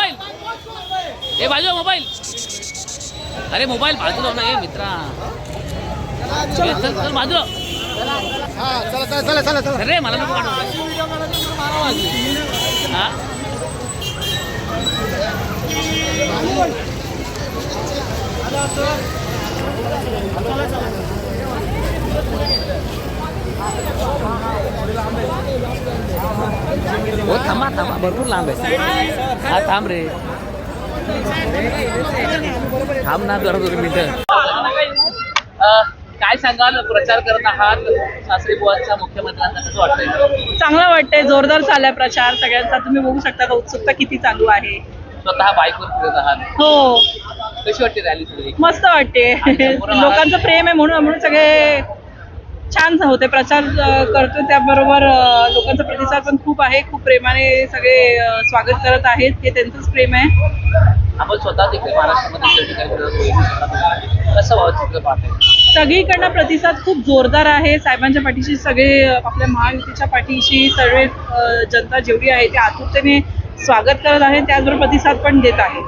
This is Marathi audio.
मोबाईल. ए बाजू मोबाईल. अरे मोबाईल बाजू ना ए मित्रा. चल चल बाजू अरे मला नको काढू हा हो? थांबा थांबा. भरपूर लांब आहे. हा थांब रे. थांब ना जरा दोन मिनिटं. काय सांगाल? प्रचार करत आहात. सासरी बुवांचा मुख्यमंत्र्यांचा कसं वाटतंय? चांगलं वाटतंय. जोरदार चाललाय प्रचार. सगळ्यांचा तुम्ही बघू शकता का? उत्सुकता किती चालू आहे. स्वतः बाईकवर फिरत आहात. हो. कशी वाटते रॅली सगळी मस्त वाटते. लोकांचं प्रेम आहे म्हणून म्हणून सगळे छान होते. प्रचार करतो त्याबरोबर लोकांचा प्रतिसाद पण खूप आहे. खूप प्रेमाने सगळे स्वागत करत आहेत. हे त्यांचंच प्रेम आहे. आपण स्वतः देखील महाराष्ट्रामध्ये. कसं व्हावं पाहते सगळीकडनं प्रतिसाद खूप जोरदार आहे. साहेबांच्या पाठीशी सगळे आपल्या महायुतीच्या पाठीशी सर्व अं, जनता जेवढी आहे ती आतुरतेने स्वागत करत आहे. त्याचबरोबर प्रतिसाद पण देत आहे.